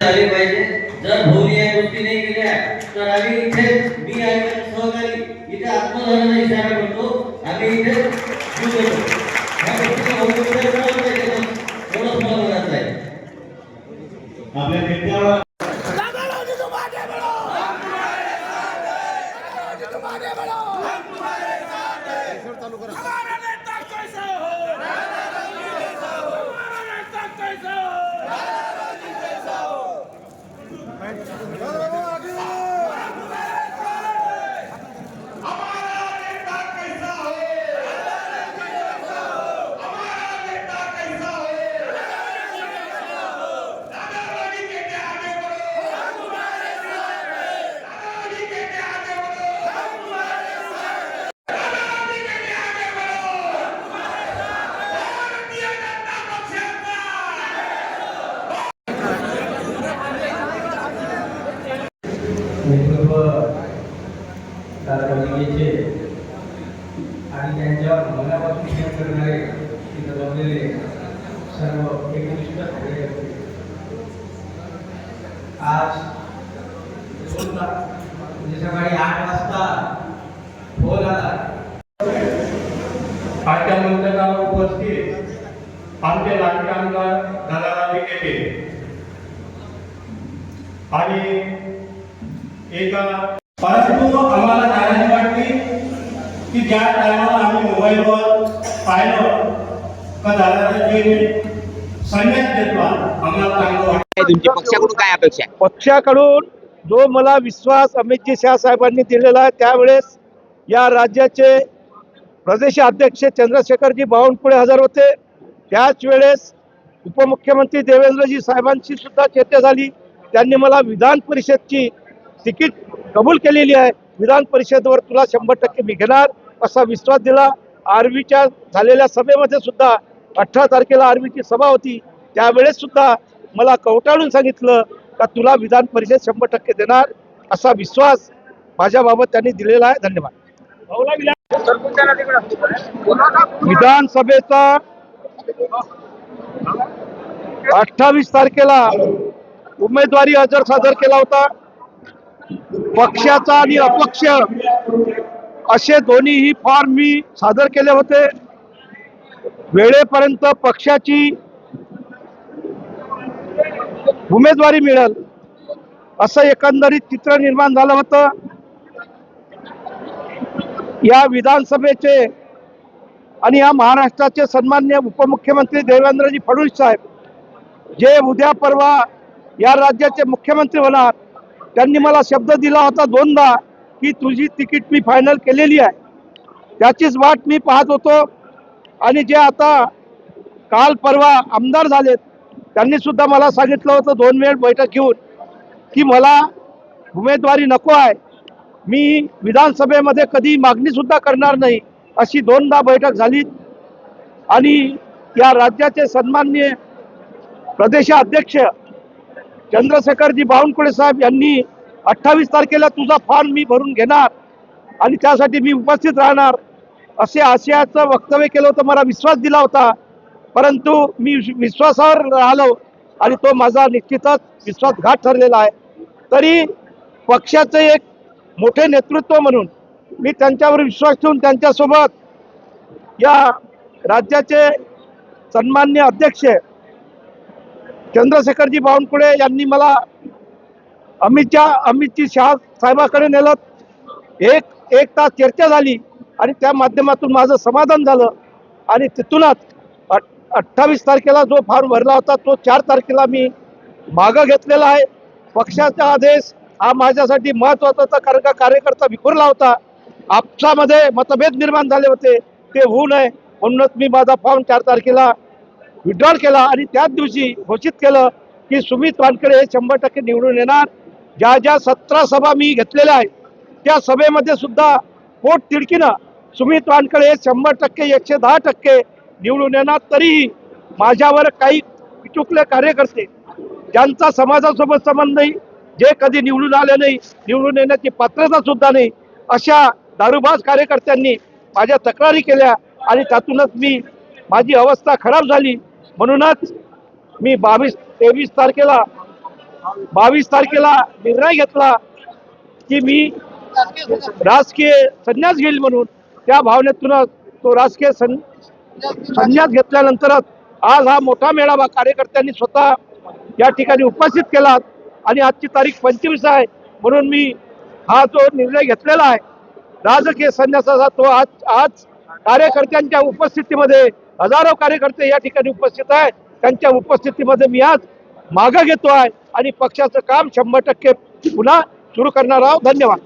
झाले पाहिजे जर भाऊनी या गोष्टी नाही केल्या तर आम्ही इथे मी आणि सहकारी इथे आत्मदहनाचा इशारा करतो आम्ही इथे गोष्टीचा right? नेतृत्व नगरपालिकेचे आणि त्यांच्या मनापासून प्रेम करणारे तिथं जमलेले सर्व एकनिष्ठ कार्यकर्ते आज म्हणजे सकाळी आठ वाजता फोन आला. आजच्या मंचकावर उपस्थित आमचे लाडके आमदार दादाराव विखेते आणि एका परंतु आम्हाला नाराजी वाटली की ज्या टायमाला आम्ही मोबाईलवर पाहिलं का दादाजी संन्यास घेतला आम्हाला चांगलं वाटलं. आहे तुमची पक्षाकडून काय अपेक्षा आहे? पक्षाकडून जो मला विश्वास अमितजी शहा साहेबांनी दिलेला आहे त्यावेळेस या राज्याचे प्रदेशाध्यक्ष चंद्रशेखरजी बावनकुळे हजर होते. त्याच वेळेस उपमुख्यमंत्री देवेंद्रजी साहेबांशी सुद्धा चर्चा झाली. त्यांनी मला विधान परिषदची तिकीट कबूल केलेली आहे. विधान परिषदेवर तुला शंभर टक्के मी घेणार असा विश्वास दिला. आर्वीच्या झालेल्या सभेमध्ये सुद्धा अठरा तारखेला आर्वीची सभा होती. त्यावेळेस सुद्धा मला कवटाळून सांगितलं का तुला विधान परिषद शंभर टक्के देणार असा विश्वास माझ्याबाबत त्यांनी दिलेला आहे. धन्यवाद. विधानसभेचा अठ्ठावीस तारखेला उमेदवारी अर्ज सादर केला होता. पक्षाचा आणि अपक्ष. असे दोन्हीही फॉर्म मी सादर केले होते. वेळेपर्यंत पक्षाची उमेदवारी मिळेल असं एकंदरीत चित्र निर्माण झालं होतं. या विधानसभेचे आणि या महाराष्ट्राचे सन्मान्य उपमुख्यमंत्री देवेंद्रजी फडणवीस साहेब जे उद्या परवा या राज्याचे मुख्यमंत्री होणार त्यांनी मला शब्द दिला होता दोनदा की तुझी तिकीट मी फायनल केलेली आहे. त्याचीच वाट मी पाहत होतो. आणि जे आता काल परवा आमदार झालेत त्यांनी सुद्धा मला सांगितलं होतं दोन वेळ बैठक घेऊन की मला उमेदवारी नको आहे. मी विधानसभेमध्ये कधी मागणीसुद्धा करणार नाही अशी दोनदा बैठक झाली. आणि या राज्याचे सन्माननीय प्रदेशाध्यक्ष चंद्रशेखरजी बावनकुळे साहेब यांनी अठ्ठावीस तारखेला तुझा फॉर्म मी भरून घेणार आणि त्यासाठी मी उपस्थित राहणार. असे आशयाचं वक्तव्य केलं होतं मला विश्वास दिला होता. परंतु मी विश्वासावर राहिलो आणि तो माझा निश्चितच विश्वासघात ठरलेला आहे. तरी पक्षाचं एक मोठे नेतृत्व म्हणून मी त्यांच्यावर विश्वास ठेवून त्यांच्यासोबत या राज्याचे सन्मान्य अध्यक्ष चंद्रशेखरजी बावनकुळे यांनी मला अमितच्या अमितजी शहा साहेबाकडे नेलं. एक एक तास चर्चा झाली आणि त्या माध्यमातून माझं समाधान झालं. आणि तिथूनच अठ अठ्ठावीस तारखेला जो फॉर्म भरला होता तो चार तारखेला मी मागं घेतलेला आहे. पक्षाचा आदेश हा माझ्यासाठी महत्त्वाचा होता कारण का कार्यकर्ता विखुरला होता. आपसामध्ये मतभेद निर्माण झाले होते. ते होऊ नये. म्हणूनच मी माझा फॉर्म चार तारखेला विड्रॉल केला आणि त्याच दिवशी घोषित केलं की सुमित वानकडे हे शंभर टक्के निवडून येणार. ज्या ज्या सतरा सभा मी घेतलेल्या आहेत त्या सभेमध्ये सुद्धा पोट तिडकीनं सुमित वानकडे हे शंभर टक्के एकशे दहा टक्के निवडून येणार. तरीही माझ्यावर काही चुकले कार्यकर्ते ज्यांचा समाजासोबत संबंध नाही जे कधी निवडून आले नाही निवडून येण्याची पात्रता सुद्धा नाही अशा दारूबाज कार्यकर्त्यांनी माझ्या तक्रारी केल्या आणि त्यातूनच मी माझी अवस्था खराब झाली. म्हणूनच मी बावीस तेवीस तारखेला बावीस तारखेला निर्णय घेतला की मी राजकीय संन्यास घेईल म्हणून. त्या भावनेतूनच तो राजकीय सं संन्यास घेतल्यानंतरच आज हा मोठा मेळावा कार्यकर्त्यांनी स्वतः या ठिकाणी उपस्थित केला आणि आजची तारीख पंचवीस आहे म्हणून मी हा जो निर्णय घेतलेला आहे राजकीय संन्यासाचा तो आज आज कार्यकर्त्यांच्या उपस्थितीमध्ये हजारो कार्यकर्ते या ठिकाणी उपस्थित आहे त्यांच्या उपस्थितीमध्ये मी आज मागं घेतो आहे आणि पक्षाचं काम शंभर टक्के पुन्हा सुरू करणार आहोत. धन्यवाद.